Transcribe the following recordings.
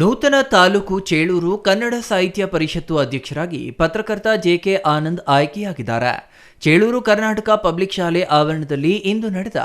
ನೂತನ ತಾಲೂಕು ಚೇಳೂರು ಕನ್ನಡ ಸಾಹಿತ್ಯ ಪರಿಷತ್ತು ಅಧ್ಯಕ್ಷರಾಗಿ ಪತ್ರಕರ್ತ ಜೆಕೆ ಆನಂದ್ ಆಯ್ಕೆಯಾಗಿದ್ದಾರೆ. ಚೇಳೂರು ಕರ್ನಾಟಕ ಪಬ್ಲಿಕ್ ಶಾಲೆ ಆವರಣದಲ್ಲಿ ಇಂದು ನಡೆದ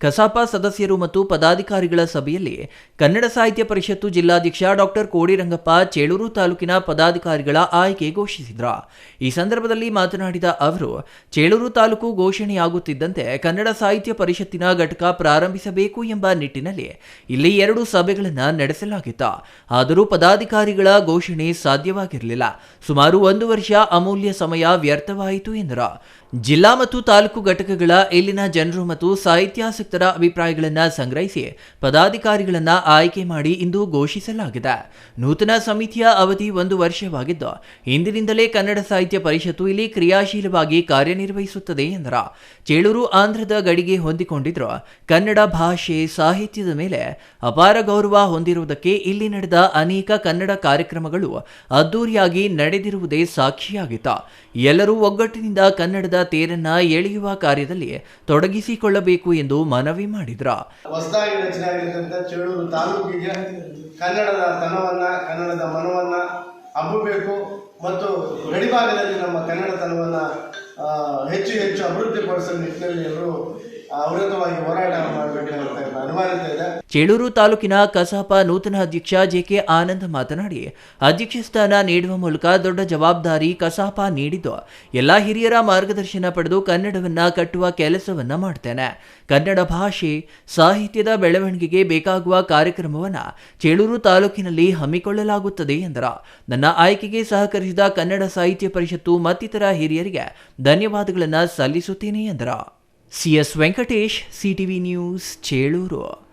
ಕಸಾಪ ಸದಸ್ಯರು ಮತ್ತು ಪದಾಧಿಕಾರಿಗಳ ಸಭೆಯಲ್ಲಿ ಕನ್ನಡ ಸಾಹಿತ್ಯ ಪರಿಷತ್ತು ಜಿಲ್ಲಾಧ್ಯಕ್ಷ ಡಾಕ್ಟರ್ ಕೋಡಿರಂಗಪ್ಪ ಚೇಳೂರು ತಾಲೂಕಿನ ಪದಾಧಿಕಾರಿಗಳ ಆಯ್ಕೆ ಘೋಷಿಸಿದರು. ಈ ಸಂದರ್ಭದಲ್ಲಿ ಮಾತನಾಡಿದ ಅವರು, ಚೇಳೂರು ತಾಲೂಕು ಘೋಷಣೆಯಾಗುತ್ತಿದ್ದಂತೆ ಕನ್ನಡ ಸಾಹಿತ್ಯ ಪರಿಷತ್ತಿನ ಘಟಕ ಪ್ರಾರಂಭಿಸಬೇಕು ಎಂಬ ನಿಟ್ಟಿನಲ್ಲಿ ಇಲ್ಲಿ ಎರಡು ಸಭೆಗಳನ್ನು ನಡೆಸಲಾಗಿತ್ತು. ಆದರೂ ಪದಾಧಿಕಾರಿಗಳ ಘೋಷಣೆ ಸಾಧ್ಯವಾಗಿರಲಿಲ್ಲ. ಸುಮಾರು ಒಂದು ವರ್ಷ ಅಮೂಲ್ಯ ಸಮಯ ವ್ಯರ್ಥವಾಯಿತು ಎಂದರು. ಜಿಲ್ಲಾ ಮತ್ತು ತಾಲೂಕು ಘಟಕಗಳ ಇಲ್ಲಿನ ಜನರು ಮತ್ತು ಸಾಹಿತ್ಯಾಸಕ್ತರ ಅಭಿಪ್ರಾಯಗಳನ್ನು ಸಂಗ್ರಹಿಸಿ ಪದಾಧಿಕಾರಿಗಳನ್ನು ಆಯ್ಕೆ ಮಾಡಿ ಇಂದು ಘೋಷಿಸಲಾಗಿದೆ. ನೂತನ ಸಮಿತಿಯ ಅವಧಿ ಒಂದು ವರ್ಷವಾಗಿದ್ದು, ಇಂದಿನಿಂದಲೇ ಕನ್ನಡ ಸಾಹಿತ್ಯ ಪರಿಷತ್ತು ಇಲ್ಲಿ ಕ್ರಿಯಾಶೀಲವಾಗಿ ಕಾರ್ಯನಿರ್ವಹಿಸುತ್ತದೆ ಎಂದರು. ಚೇಳೂರು ಆಂಧ್ರದ ಗಡಿಗೆ ಹೊಂದಿಕೊಂಡಿದ್ರು. ಕನ್ನಡ ಭಾಷೆ ಸಾಹಿತ್ಯದ ಮೇಲೆ ಅಪಾರ ಗೌರವ ಹೊಂದಿರುವುದಕ್ಕೆ ಇಲ್ಲಿ ನಡೆದ ಅನೇಕ ಕನ್ನಡ ಕಾರ್ಯಕ್ರಮಗಳು ಅದ್ದೂರಿಯಾಗಿ ನಡೆದಿರುವುದೇ ಸಾಕ್ಷಿಯಾಗಿತ್ತು. ಎಲ್ಲರೂ ಒಗ್ಗಟ್ಟಿನಿಂದ ಕನ್ನಡದ ತೇರನ್ನ ಎಳೆಯುವ ಕಾರ್ಯದಲ್ಲಿ ತೊಡಗಿಸಿಕೊಳ್ಳಬೇಕು ಎಂದು ಮನವಿ ಮಾಡಿದ್ರು. ಹೊಸದಾಗಿ ರಚನೆ ಆಗಿರ್ತಕ್ಕಂಥ ಚೇಳೂರು ತಾಲೂಕಿಗೆ ಕನ್ನಡದ ತನವನ್ನ, ಕನ್ನಡದ ಮನವನ್ನ ಹಬ್ಬಬೇಕು ಮತ್ತು ಗಡಿಭಾಗದಲ್ಲಿ ನಮ್ಮ ಕನ್ನಡತನವನ್ನ ಹೆಚ್ಚು ಹೆಚ್ಚು ಅಭಿವೃದ್ಧಿಪಡಿಸುವ ನಿಟ್ಟಿನಲ್ಲಿ ಎಲ್ಲರೂ ಚೇಳೂರು ತಾಲೂಕಿನ ಕಸಾಪ ನೂತನ ಅಧ್ಯಕ್ಷ ಜೆಕೆ ಆನಂದ್ ಮಾತನಾಡಿ, ಅಧ್ಯಕ್ಷ ಸ್ಥಾನ ನೀಡುವ ಮೂಲಕ ದೊಡ್ಡ ಜವಾಬ್ದಾರಿ ಕಸಾಪ ನೀಡಿದ್ದು, ಎಲ್ಲ ಹಿರಿಯರ ಮಾರ್ಗದರ್ಶನ ಪಡೆದು ಕನ್ನಡವನ್ನ ಕಟ್ಟುವ ಕೆಲಸವನ್ನ ಮಾಡ್ತೇನೆ. ಕನ್ನಡ ಭಾಷೆ, ಸಾಹಿತ್ಯದ ಬೆಳವಣಿಗೆಗೆ ಬೇಕಾಗುವ ಕಾರ್ಯಕ್ರಮವನ್ನು ಚೇಳೂರು ತಾಲೂಕಿನಲ್ಲಿ ಹಮ್ಮಿಕೊಳ್ಳಲಾಗುತ್ತದೆ ಎಂದರು. ನನ್ನ ಆಯ್ಕೆಗೆ ಸಹಕರಿಸಿದ ಕನ್ನಡ ಸಾಹಿತ್ಯ ಪರಿಷತ್ತು ಮತ್ತಿತರ ಹಿರಿಯರಿಗೆ ಧನ್ಯವಾದಗಳನ್ನು ಸಲ್ಲಿಸುತ್ತೇನೆ ಎಂದರ. CS Venkatesh CTV news Chelur.